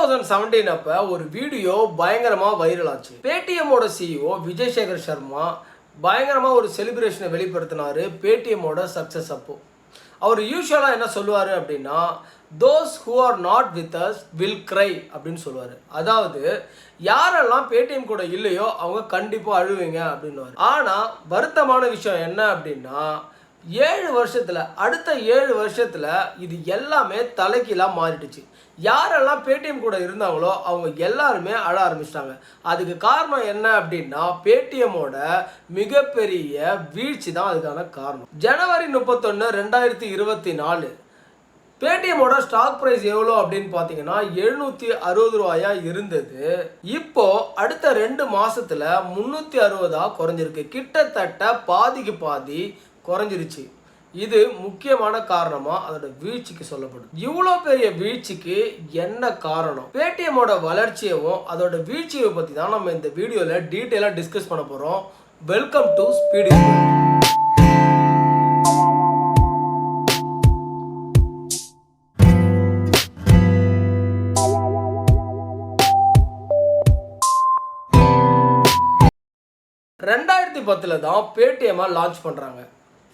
Thousand seventeen அப்போ ஒரு video பயங்கரமாக வைரல் ஆச்சு. பேடிஎம்மோட சிஇஓ விஜய் சேகர் சர்மா பயங்கரமாக ஒரு செலிப்ரேஷனை வெளிப்படுத்தினாரு பேடிஎம்மோட சக்ஸஸ் அப்போ. அவர் யூஸ்வலாக என்ன சொல்லுவார் அப்படின்னா those who are not with us will cry அப்படின்னு சொல்லுவார். அதாவது யாரெல்லாம் பேடிஎம் கூட இல்லையோ அவங்க கண்டிப்பாக அழுவீங்க அப்படின்னுவார். ஆனால் வருத்தமான விஷயம் என்ன அப்படின்னா ஏழு வருஷத்தில் அடுத்த ஏழு வருஷத்தில் இது எல்லாமே தலைக்கீழாக மாறிடுச்சு. யாரெல்லாம் பேடிஎம் கூட இருந்தாங்களோ அவங்க எல்லாருமே அழ ஆரம்பிச்சிட்டாங்க. அதுக்கு காரணம் என்ன அப்படின்னா பேடிஎம்மோட மிகப்பெரிய வீழ்ச்சி தான் அதுக்கான காரணம். ஜனவரி முப்பத்தொன்று ரெண்டாயிரத்தி இருபத்தி நாலு. பேடிஎம்மோட ஸ்டாக் ப்ரைஸ் எவ்வளோ அப்படின்னு பார்த்தீங்கன்னா எழுநூற்றி அறுபது ரூபாயா இருந்தது. இப்போ அடுத்த ரெண்டு மாதத்தில் முந்நூற்றி அறுபதாக குறைஞ்சிருக்கு. கிட்டத்தட்ட பாதிக்கு பாதி குறைஞ்சிருச்சு. இது முக்கியமான காரணமா அதோட வீழ்ச்சிக்கு சொல்லப்படும். இவ்வளோ பெரிய வீழ்ச்சிக்கு என்ன காரணம்? பேடிஎம்மோட வளர்ச்சியவும் அதோட வீழ்ச்சியை பற்றி தான் நம்ம இந்த வீடியோவில் டீட்டெயிலாக டிஸ்கஸ் பண்ண போகிறோம் வெல்கம் டு ஸ்பீடி ரெண்டாயிரத்தி பத்தில் தான் பேடிஎம்மை லான்ச் பண்ணுறாங்க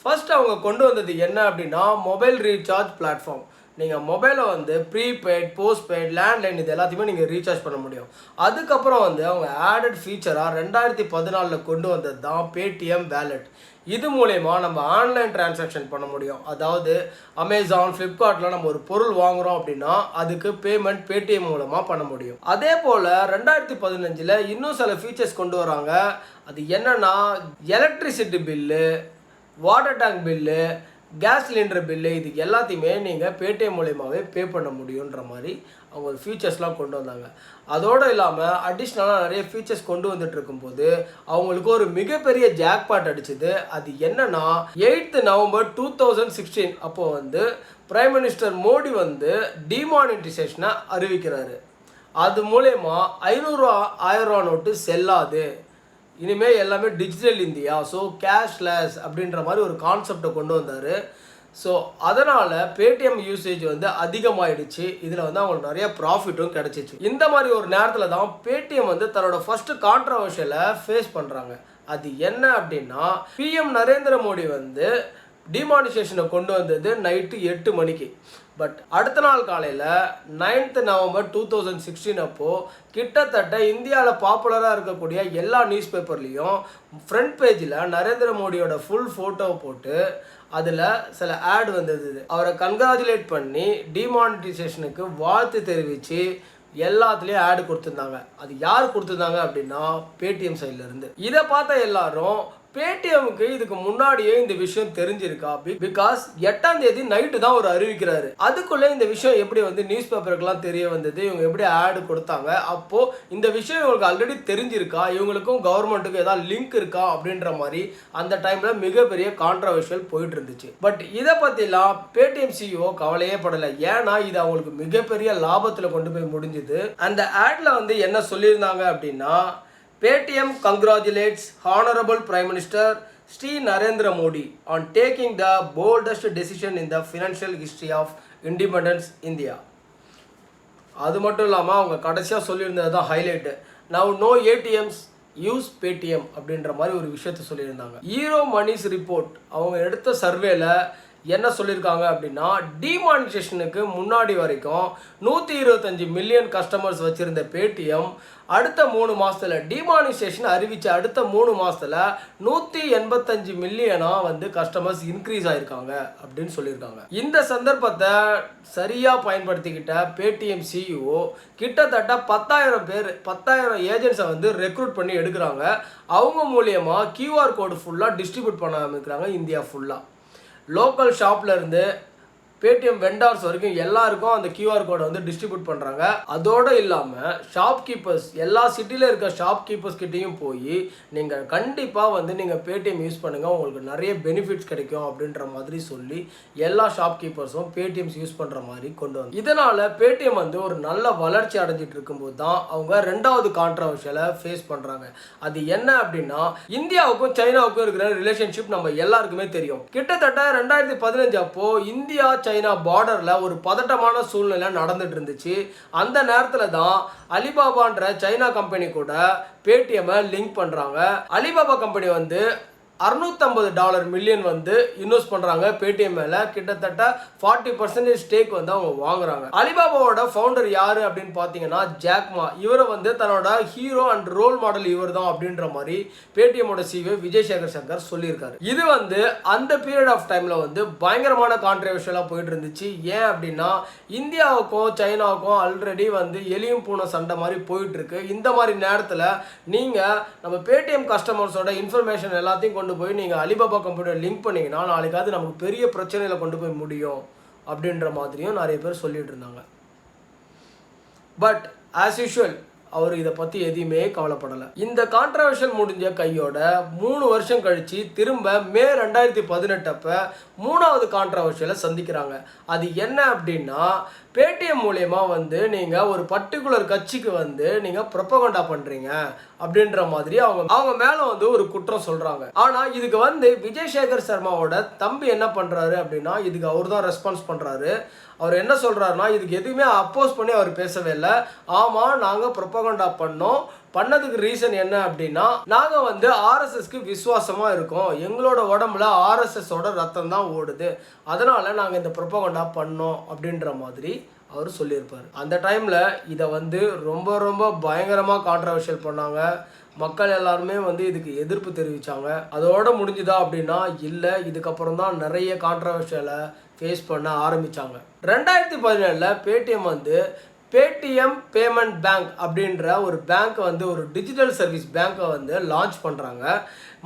ஃபர்ஸ்ட் அவங்க கொண்டு வந்தது என்ன அப்படின்னா மொபைல் ரீசார்ஜ் பிளாட்ஃபார்ம் நீங்கள் மொபைலை வந்து ப்ரீபெய்ட் போஸ்ட்பெய்ட் லேண்ட்லைன் இது எல்லாத்தையுமே நீங்கள் ரீசார்ஜ் பண்ண முடியும். அதுக்கப்புறம் வந்து அவங்க ஆடட் ஃபீச்சராக ரெண்டாயிரத்தி பதினாலில் கொண்டு வந்தது தான் பேடிஎம் வேலெட் இது மூலயமா நம்ம ஆன்லைன் டிரான்சாக்ஷன் பண்ண முடியும். அதாவது அமேசான் ஃப்ளிப்கார்ட்டில் நம்ம ஒரு பொருள் வாங்குகிறோம் அப்படின்னா அதுக்கு பேமெண்ட் பேடிஎம் மூலமாக பண்ண முடியும். அதே போல் ரெண்டாயிரத்தி பதினஞ்சில் இன்னும் சில ஃபீச்சர்ஸ் கொண்டு வராங்க. அது என்னென்னா electricity bill water tank bill gas cylinder bill இது எல்லாத்தையுமே நீங்கள் பேடிஎம் மூலயமாவே பே பண்ண முடியுன்ற மாதிரி அவங்க ஒரு ஃபீச்சர்ஸ்லாம் கொண்டு வந்தாங்க. அதோடு இல்லாமல் அடிஷ்னலாக நிறைய ஃபீச்சர்ஸ் கொண்டு வந்துட்டு இருக்கும்போது அவங்களுக்கு ஒரு மிகப்பெரிய ஜாக்பாட் அடிச்சது. அது என்னன்னா eighth November two thousand sixteen அப்போது வந்து பிரைம் மினிஸ்டர் மோடி வந்து டிமானிட்டைசேஷனை அறிவிக்கிறாரு. அது மூலயமா ஐநூறுரூவா ஆயிரம் ரூபா நோட்டு செல்லாது. இனிமேல் எல்லாமே டிஜிட்டல் இந்தியா. ஸோ கேஷ்லெஸ் அப்படின்ற மாதிரி ஒரு கான்செப்டை கொண்டு வந்தார். ஸோ அதனால் பேடிஎம் யூசேஜ் வந்து அதிகமாயிடுச்சு. இதில் வந்து அவங்களுக்கு நிறைய ப்ராஃபிட்டும் கிடச்சிச்சு. இந்த மாதிரி ஒரு நேரத்தில் தான் பேடிஎம் வந்து தன்னோட ஃபஸ்ட்டு கான்ட்ரவர்ஷியலை ஃபேஸ் பண்ணுறாங்க அது என்ன அப்படின்னா பிஎம் நரேந்திர மோடி வந்து டிமானிசேஷனை கொண்டு வந்தது நைட்டு எட்டு மணிக்கு. பட் அடுத்த நாள் காலையில் ninth November two thousand sixteen அப்போது கிட்டத்தட்ட இந்தியாவில் பாப்புலராக இருக்கக்கூடிய எல்லா நியூஸ் பேப்பர்லேயும் ஃப்ரண்ட் பேஜில் நரேந்திர மோடியோட ஃபுல் ஃபோட்டோவை போட்டு அதில் சில ஆட் வந்தது. அவரை கங்க்ராச்சுலேட் பண்ணி டிமானிட்டைசேஷனுக்கு வாழ்த்து தெரிவித்து எல்லாத்துலேயும் ஆடு கொடுத்துருந்தாங்க. அது யார் கொடுத்துருந்தாங்க அப்படின்னா பேடிஎம் சைட்லேருந்து இதை பார்த்த எல்லாரும் பேடிஎம்க்கு இதுக்கு முன்னாடியே இந்த விஷயம் தெரிஞ்சிருக்கா? பிகாஸ் எட்டாம் தேதி நைட்டு தான் ஒரு அறிவிக்கிறாரு. அதுக்குள்ளே இந்த விஷயம் எப்படி வந்து நியூஸ் பேப்பருக்குலாம் தெரிய வந்தது? இவங்க எப்படி ஆடு கொடுத்தாங்க? அப்போ இந்த விஷயம் இவங்களுக்கு ஆல்ரெடி தெரிஞ்சிருக்கா? இவங்களுக்கும் கவர்மெண்ட்டுக்கும் ஏதாவது லிங்க் இருக்கா? அப்படின்ற மாதிரி அந்த டைம்ல மிகப்பெரிய கான்ட்ரவர்ஷியல் போயிட்டு இருந்துச்சு பட் இதை பத்திலாம் பேடிஎம் சிஇஓ கவலையே படலை. ஏன்னா இது அவங்களுக்கு மிகப்பெரிய லாபத்தில் கொண்டு போய் முடிஞ்சுது. அந்த ஆட்ல வந்து என்ன சொல்லியிருந்தாங்க அப்படின்னா Paytm congratulates honourable prime minister Shri Narendra Modi on taking the boldest decision in the financial history of independence India அது மட்டும் இல்லாமல் அவங்க கடைசியாக சொல்லியிருந்தது தான் highlight now no ATMs use Paytm அப்படின்ற மாதிரி ஒரு விஷயத்த சொல்லியிருந்தாங்க. ஈரோ மணிஸ் ரிப்போர்ட் அவங்க எடுத்த சர்வேல என்ன சொல்லியிருக்காங்க அப்படின்னா டிமானிட்டேஷனுக்கு முன்னாடி வரைக்கும் நூற்றி இருபத்தஞ்சி மில்லியன் கஸ்டமர்ஸ் வச்சுருந்த பேடிஎம் அடுத்த மூணு மாதத்தில் டிமானிட்டேஷன் அறிவித்த அடுத்த மூணு மாதத்தில் நூற்றி எண்பத்தஞ்சு மில்லியனாக வந்து கஸ்டமர்ஸ் இன்க்ரீஸ் ஆயிருக்காங்க அப்படின்னு சொல்லியிருக்காங்க இந்த சந்தர்ப்பத்தை சரியாக பயன்படுத்திக்கிட்ட பேடிஎம் சிஇஓ கிட்டத்தட்ட பத்தாயிரம் பேர் பத்தாயிரம் ஏஜென்ட்ஸை வந்து ரெக்ரூட் பண்ணி எடுக்கிறாங்க. அவங்க மூலியமாக கியூஆர் கோடு ஃபுல்லாக டிஸ்ட்ரிபியூட் பண்ண ஆரம்பிக்கிறாங்க. இந்தியா ஃபுல்லாக லோக்கல் ஷாப்ல இருந்து பேடிஎம் வெண்டார்ஸ் வரைக்கும் எல்லாருக்கும் அந்த கியூஆர் கோடை வந்து டிஸ்ட்ரிபியூட் பண்ணுறாங்க அதோடு இல்லாமல் ஷாப் கீப்பர்ஸ் எல்லா சிட்டியில் இருக்க ஷாப் கீப்பர்ஸ் கிட்டேயும் போய் நீங்கள் கண்டிப்பாக வந்து நீங்கள் பேடிஎம் யூஸ் பண்ணுங்கள் உங்களுக்கு நிறைய பெனிஃபிட்ஸ் கிடைக்கும் அப்படின்ற மாதிரி சொல்லி எல்லா ஷாப் கீப்பர்ஸும் பேடிஎம்ஸ் யூஸ் பண்ணுற மாதிரி கொண்டு வந்து இதனால் பேடிஎம் வந்து ஒரு நல்ல வளர்ச்சி அடைஞ்சிட்டு இருக்கும்போது தான் அவங்க ரெண்டாவது கான்ட்ரவர்ஷியலை ஃபேஸ் பண்ணுறாங்க அது என்ன அப்படின்னா இந்தியாவுக்கும் சைனாவுக்கும் இருக்கிற ரிலேஷன்ஷிப் நம்ம எல்லாருக்குமே தெரியும். கிட்டத்தட்ட ரெண்டாயிரத்தி பதினஞ்சு அப்போ இந்தியா சைனா சைனா பார்டரில் ஒரு பதட்டமான சூழ்நிலை நடந்துட்டு இருந்துச்சு அந்த நேரத்தில் தான் அலிபாபான்ற சைனா கம்பெனி கூட பேடிஎம்மை லிங்க் பண்ணுறாங்க அலிபாபா கம்பெனி வந்து அறுநூத்தம்பது டாலர் மில்லியன் வந்து இன்வெஸ்ட் பண்ணுறாங்க பேடிஎம் மேலே. கிட்டத்தட்ட ஃபார்ட்டி பர்சன்டேஜ் ஸ்டேக் வந்து அவங்க வாங்குறாங்க. அலிபாபாவோட ஃபவுண்டர் யார் அப்படின்னு பார்த்தீங்கன்னா ஜாக்மா இவரை வந்து தன்னோட ஹீரோ அண்ட் ரோல் மாடல் இவர் தான் அப்படின்ற மாதிரி பேடிஎம்மோட சிஓ விஜய் சேகர் சங்கர் சொல்லியிருக்காரு. இது வந்து அந்த பீரியட் ஆஃப் டைமில் வந்து பயங்கரமான கான்ட்ரவர்ஷியலாக போயிட்டு இருந்துச்சு. ஏன் அப்படின்னா இந்தியாவுக்கும் சைனாவுக்கும் ஆல்ரெடி வந்து எலியும் பூனை சண்டை மாதிரி போயிட்டு இருக்கு. இந்த மாதிரி நேரத்தில் நீங்கள் நம்ம பேடிஎம் கஸ்டமர்ஸோட இன்ஃபர்மேஷன் எல்லாத்தையும் கொண்டு போய் நீங்கள் அலிபாபா கம்பெனியோட லிங்க் பண்ணீங்கன்னா நாளைக்காவது நமக்கு பெரிய பிரச்சனையில் கொண்டு போய் முடியும் அப்படின்ற மாதிரியும் நிறைய பேர் சொல்லிட்டு இருந்தாங்க. பட் ஆஸ் யூஷுவல் அவர் இதை பற்றி எதையுமே கவலைப்படலை. இந்த கான்ட்ரவர்ஷியல் முடிஞ்ச கையோட மூணு வருஷம் கழித்து திரும்ப மே ரெண்டாயிரத்தி பதினெட்டப்போ மூணாவது கான்ட்ரவர்ஷியலை சந்திக்கிறாங்க. அது என்ன அப்படின்னா பேடிஎம் மூலயமா வந்து நீங்கள் ஒரு பர்டிகுலர் கட்சிக்கு வந்து நீங்கள் ப்ரொப்பகண்டா பண்ணுறீங்க அப்படின்ற மாதிரி அவங்க அவங்க மேலே வந்து ஒரு குற்றம் சொல்கிறாங்க ஆனால் இதுக்கு வந்து விஜய் சேகர் சர்மாவோட தம்பி என்ன பண்ணுறாரு அப்படின்னா இதுக்கு அவர் தான் ரெஸ்பான்ஸ் பண்ணுறாரு அவர் என்ன சொல்கிறாருன்னா இதுக்கு எதுவுமே அப்போஸ் பண்ணி அவர் பேசவே இல்லை. ஆமாம் நாங்கள் ப்ரொப்பகண்டா பண்ணோம். பண்ணதுக்கு ரீசன் என்ன அப்படின்னா நாங்கள் வந்து ஆர்எஸ்எஸ்க்கு விசுவாசமாக இருக்கோம். எங்களோட உடம்புல ஆர்எஸ்எஸோட ரத்தம் தான் ஓடுது. அதனால் நாங்கள் இந்த ப்ரொப்பகண்டா பண்ணோம் அப்படின்ற மாதிரி அவர் சொல்லியிருப்பார். அந்த டைமில் இதை வந்து ரொம்ப ரொம்ப பயங்கரமாக கான்ட்ரவர்ஷியல் பண்ணாங்க. மக்கள் எல்லாருமே வந்து இதுக்கு எதிர்ப்பு தெரிவித்தாங்க அதோட முடிஞ்சுதா அப்படின்னா இல்லை இதுக்கப்புறம் தான் நிறைய கான்ட்ரவர்ஷியலை ஃபேஸ் பண்ண ஆரம்பித்தாங்க ரெண்டாயிரத்தி பதினேழில் பேடிஎம் வந்து பேடிஎம் பேமெண்ட் பேங்க் அப்படின்ற ஒரு பேங்க்கை வந்து ஒரு டிஜிட்டல் சர்வீஸ் பேங்க்கை வந்து லான்ச் பண்ணுறாங்க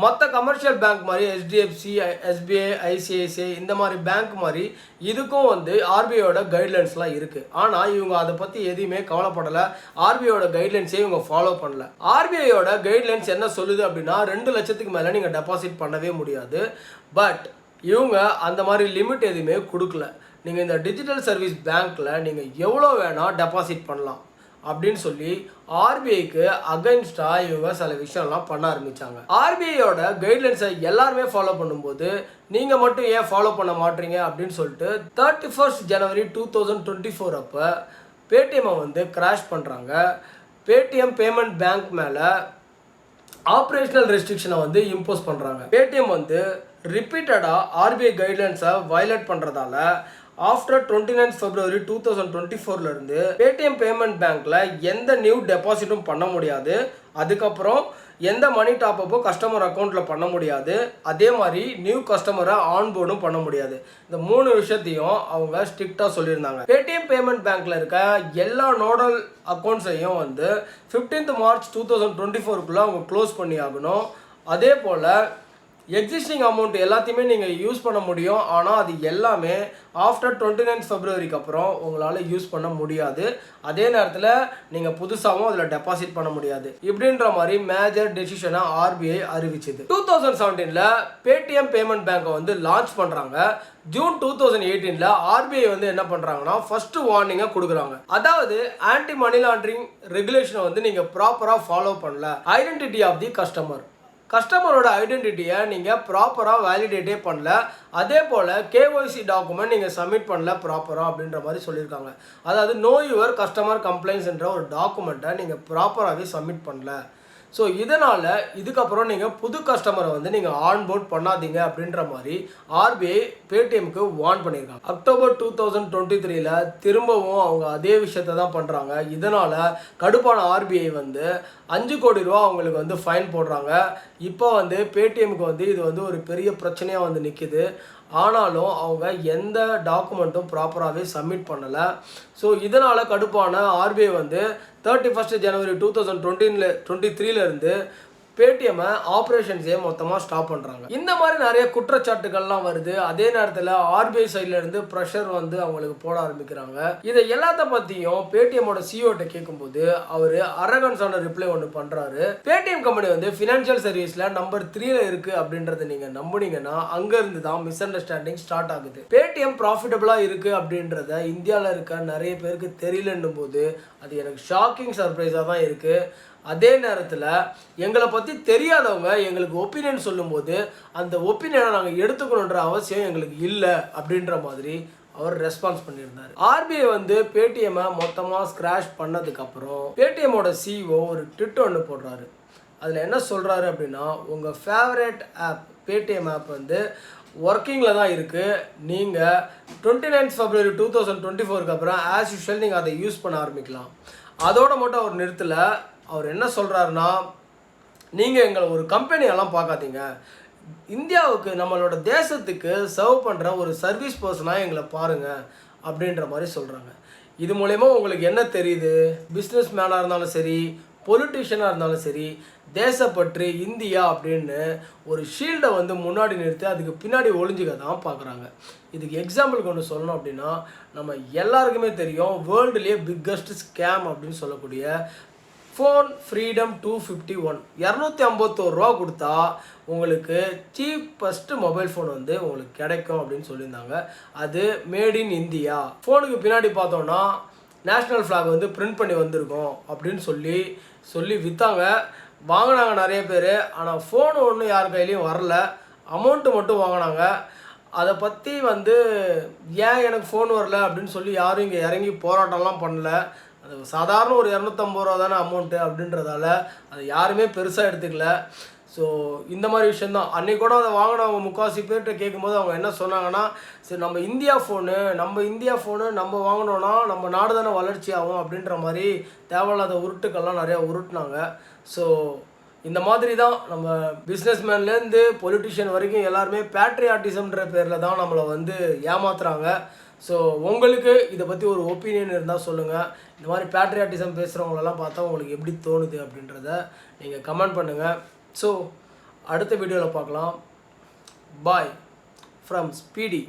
மற்ற கமர்ஷியல் பேங்க் மாதிரி ஹெச்டிஎஃப்சி எஸ்பிஐ ஐசிஐசிஐ இந்த மாதிரி பேங்க் மாதிரி இதுக்கும் வந்து ஆர்பிஐயோட கைட்லைன்ஸ்லாம் இருக்குது ஆனால் இவங்க அதை பற்றி எதையுமே கவலைப்படலை. ஆர்பிஐயோட கைட்லைன்ஸே இவங்க ஃபாலோ பண்ணல. ஆர்பிஐயோட கைட்லைன்ஸ் என்ன சொல்லுது அப்படின்னா ரெண்டு லட்சத்துக்கு மேலே நீங்கள் டெபாசிட் பண்ணவே முடியாது. பட் இவங்க அந்த மாதிரி லிமிட் எதுவுமே கொடுக்கல. நீங்கள் இந்த டிஜிட்டல் சர்வீஸ் பேங்க்கில் நீங்கள் எவ்வளோ வேணால் டெபாசிட் பண்ணலாம் அப்படின்னு சொல்லி ஆர்பிஐக்கு அகைன்ஸ்டாக இவங்க சில விஷயம்லாம் பண்ண ஆரம்பித்தாங்க ஆர்பிஐயோட கைட்லைன்ஸை எல்லாருமே ஃபாலோ பண்ணும்போது நீங்கள் மட்டும் ஏன் ஃபாலோ பண்ண மாட்டீங்க அப்படின்னு சொல்லிட்டு thirty first January two thousand twenty four அப்போ பேடிஎம்மை வந்து கிராஷ் பண்ணுறாங்க பேடிஎம் பேமெண்ட் பேங்க் மேலே ஆப்ரேஷனல் ரெஸ்ட்ரிக்ஷனை வந்து இம்போஸ் பண்ணுறாங்க பேடிஎம் வந்து ரிப்பீட்டடாக ஆர்பிஐ கைட்லைன்ஸை வயலேட் பண்ணுறதால after twenty nine February two thousand twenty ஃபோர்லேருந்து Paytm payment பேங்க்கில் எந்த நியூ டெபாசிட்டும் பண்ண முடியாது. அதுக்கப்புறம் எந்த மணி டாப்பப்போ கஸ்டமர் அக்கௌண்ட்டில் பண்ண முடியாது. அதே மாதிரி நியூ கஸ்டமரை ஆன்போர்டும் பண்ண முடியாது. இந்த மூணு விஷயத்தையும் அவங்க ஸ்ட்ரிக்டாக சொல்லியிருந்தாங்க. பேடிஎம் பேமெண்ட் பேங்க்கில் இருக்க எல்லா நோடல் அக்கௌண்ட்ஸையும் வந்து fifteenth March two thousand twenty ஃபோருக்குள்ளே அவங்க க்ளோஸ் பண்ணி ஆகணும் அதே போல் எக்ஸிஸ்டிங் அமௌண்ட் எல்லாத்தையுமே நீங்கள் யூஸ் பண்ண முடியும். ஆனால் அது எல்லாமே ஆஃப்டர் டுவெண்ட்டி நைன் ஃபெப்ரவரிக்கு அப்புறம் உங்களால் யூஸ் பண்ண முடியாது. அதே நேரத்தில் நீங்கள் புதுசாகவும் அதில் டெபாசிட் பண்ண முடியாது. இப்படின்ற மாதிரி மேஜர் டெசிஷனை ஆர்பிஐ அறிவிச்சது. டூ தௌசண்ட் செவன்டீனில் பேடிஎம் பேமெண்ட் பேங்கை வந்து லான்ச் பண்ணுறாங்க ஜூன் டூ தௌசண்ட் எயிட்டீனில் ஆர்பிஐ வந்து என்ன பண்ணுறாங்கன்னா ஃபஸ்ட்டு வார்னிங்கை கொடுக்குறாங்க. அதாவது ஆன்டி மணி லாண்டரிங் ரெகுலேஷனை வந்து நீங்கள் ப்ராப்பராக ஃபாலோ பண்ணல. ஐடென்டிட்டி ஆஃப் தி கஸ்டமர் கஸ்டமரோட ஐடென்டிட்டியை நீங்கள் ப்ராப்பராக வேலிடேட்டே பண்ணல. அதே போல் கேஒய்சி டாக்குமெண்ட் நீங்கள் சப்மிட் பண்ணல ப்ராப்பராக அப்படின்ற மாதிரி சொல்லியிருக்காங்க. அதாவது நோ யுவர் கஸ்டமர் கம்ப்ளைண்ட்ஸ்ன்ற ஒரு டாக்குமெண்ட்டை நீங்கள் ப்ராப்பராகவே சப்மிட் பண்ணல. ஸோ இதனால் இதுக்கப்புறம் நீங்கள் புது கஸ்டமரை வந்து நீங்கள் ஆன்போர்ட் பண்ணாதீங்க அப்படின்ற மாதிரி ஆர்பிஐ பேடிஎம்க்கு வார்ன் பண்ணியிருக்காங்க அக்டோபர் டூ தௌசண்ட் டுவெண்ட்டி த்ரீல திரும்பவும் அவங்க அதே விஷயத்தை தான் பண்ணுறாங்க இதனால் கடுப்பான ஆர்பிஐ வந்து அஞ்சு கோடி ரூபா அவங்களுக்கு வந்து ஃபைன் போடுறாங்க. இப்போ வந்து பேடிஎம்க்கு வந்து இது வந்து ஒரு பெரிய பிரச்சனையாக வந்து நிற்கிது ஆனாலும் அவங்க எந்த டாக்குமெண்ட்டும் ப்ராப்பராகவே சப்மிட் பண்ணலை. ஸோ இதனால் கடுப்பான ஆர்பிஐ வந்து thirty first January two thousand டுவெண்ட்டின்ல twenty த்ரீலேருந்து பேடிஎம்மை ஆப்ரேஷன்ஸே மொத்தமாக ஸ்டாப் பண்ணுறாங்க இந்த மாதிரி நிறைய குற்றச்சாட்டுகள்லாம் வருது. அதே நேரத்தில் ஆர்பிஐ சைட்லேருந்து ப்ரெஷர் வந்து அவங்களுக்கு போட ஆரம்பிக்கிறாங்க. இதை எல்லாத்த பற்றியும் பேடிஎம்மோட சிஓட்ட கேட்கும்போது அவர் அரகன்ஸான ரிப்ளை ஒன்று பண்ணுறாரு பேடிஎம் கம்பெனி வந்து ஃபினான்ஷியல் சர்வீஸில் நம்பர் த்ரீல இருக்குது அப்படின்றத நீங்கள் நம்புனீங்கன்னா அங்கேருந்து தான் மிஸ் அண்டர்ஸ்டாண்டிங் ஸ்டார்ட் ஆகுது. பேடிஎம் ப்ராஃபிட்டபுளாக இருக்குது அப்படின்றத இந்தியாவில் இருக்க நிறைய பேருக்கு தெரியலன்னும் போது அது எனக்கு ஷாக்கிங் சர்ப்ரைஸாக தான் இருக்குது அதே நேரத்தில் எங்களை பற்றி தெரியாதவங்க எங்களுக்கு ஒப்பீனியன் சொல்லும்போது அந்த ஒப்பீனியனை நாங்கள் எடுத்துக்கணுன்ற அவசியம் எங்களுக்கு இல்லை அப்படின்ற மாதிரி அவர் ரெஸ்பான்ஸ் பண்ணியிருந்தார். ஆர்பிஐ வந்து பேடிஎம்மை மொத்தமாக ஸ்க்ராஷ் பண்ணதுக்கப்புறம் பேடிஎம்மோட சிஇஓ ஒரு ட்விட் ஒன்று போடுறாரு. அதில் என்ன சொல்கிறாரு அப்படின்னா உங்கள் ஃபேவரட் ஆப் பேடிஎம் ஆப் வந்து ஒர்க்கிங்கில் தான் இருக்குது நீங்கள் twenty ninth February two thousand twenty ஃபோருக்கு அப்புறம் ஆஸ் யூஷுவல் நீங்கள் அதை யூஸ் பண்ண ஆரம்பிக்கலாம். அதோட மட்டும் அவர் நிறுத்தலை. அவர் என்ன சொல்கிறாருன்னா நீங்கள் எங்களை ஒரு கம்பெனியெல்லாம் பார்க்காதீங்க. இந்தியாவுக்கு நம்மளோட தேசத்துக்கு சர்வ் பண்ணுற ஒரு சர்வீஸ் பர்சனாக எங்களை பாருங்கள் அப்படின்ற மாதிரி சொல்கிறாங்க இது மூலயமா உங்களுக்கு என்ன தெரியுது? பிஸ்னஸ் மேனாக இருந்தாலும் சரி பொலிட்டிஷியனாக இருந்தாலும் சரி தேசப்பற்று இந்தியா அப்படின்னு ஒரு ஷீல்டை வந்து முன்னாடி நிறுத்தி அதுக்கு பின்னாடி ஒளிஞ்சிக்க தான் பார்க்குறாங்க. இதுக்கு எக்ஸாம்பிள் கொண்டு சொல்லணும் அப்படின்னா நம்ம எல்லாருக்குமே தெரியும் வேர்ல்டுலேயே பிக்கஸ்ட் ஸ்கேம் அப்படின்னு சொல்லக்கூடிய phone freedom two fifty one இரநூத்தி ஐம்பத்தோரு ரூபா கொடுத்தா உங்களுக்கு சீப்பஸ்ட் மொபைல் ஃபோன் வந்து உங்களுக்கு கிடைக்கும் அப்படின்னு சொல்லியிருந்தாங்க. அது மேட் இன் இந்தியா ஃபோனுக்கு பின்னாடி பார்த்தோன்னா நேஷ்னல் ஃப்ளாக் வந்து பிரிண்ட் பண்ணி வந்திருக்கோம் அப்படின்னு சொல்லி சொல்லி விற்றாங்க வாங்கினாங்க நிறைய பேர். ஆனால் ஃபோன் ஒன்றும் யார் கையிலையும் வரல. அமௌண்ட்டு மட்டும் வாங்கினாங்க. அதை பற்றி வந்து ஏன் எனக்கு ஃபோன் வரல அப்படின்னு சொல்லி யாரும் இங்கே இறங்கி போராட்டம்லாம் பண்ணல. அது சாதாரண ஒரு இரநூத்தம்பது ரூபா தானே அமௌண்ட்டு அப்படின்றதால அது யாருமே பெருசாக எடுத்துக்கல. ஸோ இந்த மாதிரி விஷயந்தான் அன்னைக்கு கூட அதை வாங்கினவங்க முக்கால்வாசி பேர்கிட்ட கேட்கும்போது அவங்க என்ன சொன்னாங்கன்னா சரி நம்ம இந்தியா ஃபோனு நம்ம இந்தியா ஃபோனு நம்ம வாங்கினோன்னா நம்ம நாடு தானே வளர்ச்சி ஆகும் அப்படின்ற மாதிரி தேவையில்லாத உருட்டுக்கள்லாம் நிறையா உருட்டுனாங்க. ஸோ இந்த மாதிரி தான் நம்ம பிஸ்னஸ்மேன்லேருந்து பொலிட்டிஷியன் வரைக்கும் எல்லாருமே பேட்ரியாட்டிசம்ன்ற பேரில் தான் நம்மளை வந்து ஏமாத்துறாங்க. ஸோ உங்களுக்கு இதை பற்றி ஒரு ஒப்பீனியன் இருந்தால் சொல்லுங்கள் இந்த மாதிரி பேட்ரியாட்டிசம் பேசுகிறவங்களெல்லாம் பார்த்தா உங்களுக்கு எப்படி தோணுது அப்படின்றத நீங்கள் கமெண்ட் பண்ணுங்கள் ஸோ அடுத்த வீடியோவில் பார்க்கலாம். Bye from speedy